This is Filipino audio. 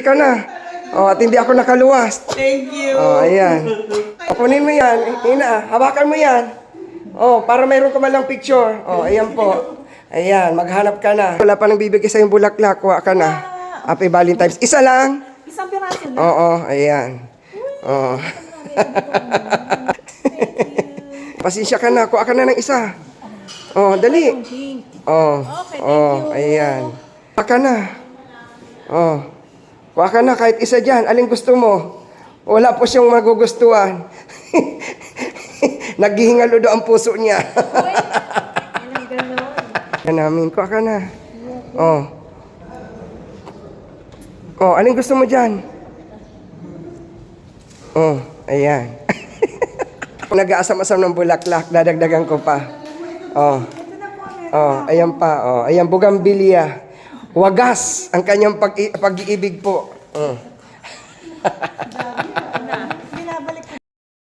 Ka na. Oh, at hindi ako nakaluwas. Thank you. Oh, ayan. Kunin mo yan. Ina, hawakan mo yan. Oh, para mayroon ka man lang picture. Oh, ayan po. Ayan, maghanap ka na. Wala pa nang bibigay sa yung bulaklak. Kuha ka na. Happy Valentine's. Isa lang. Isang piraso na. Oo, ayan. Oo. Pasensya ka na. Kuha ka na ng isa. Oh, dali. Oh. Oh, ayan. Kuha ka na. Oh. Kuha ka na kahit isa dyan. Aling gusto mo? Wala po siyang magugustuhan. Naghihingalo do ang puso niya. Yan namin. Kuha ka na. Oh. Oh, aling gusto mo dyan? Oh, ayan. Nag-aasam-asam ng bulaklak, dadagdagan ko pa. Oh. Oh, ayan pa. Oh, ayan bugambilya. Wagas ang kanyang pag pag-iibig po. Oh.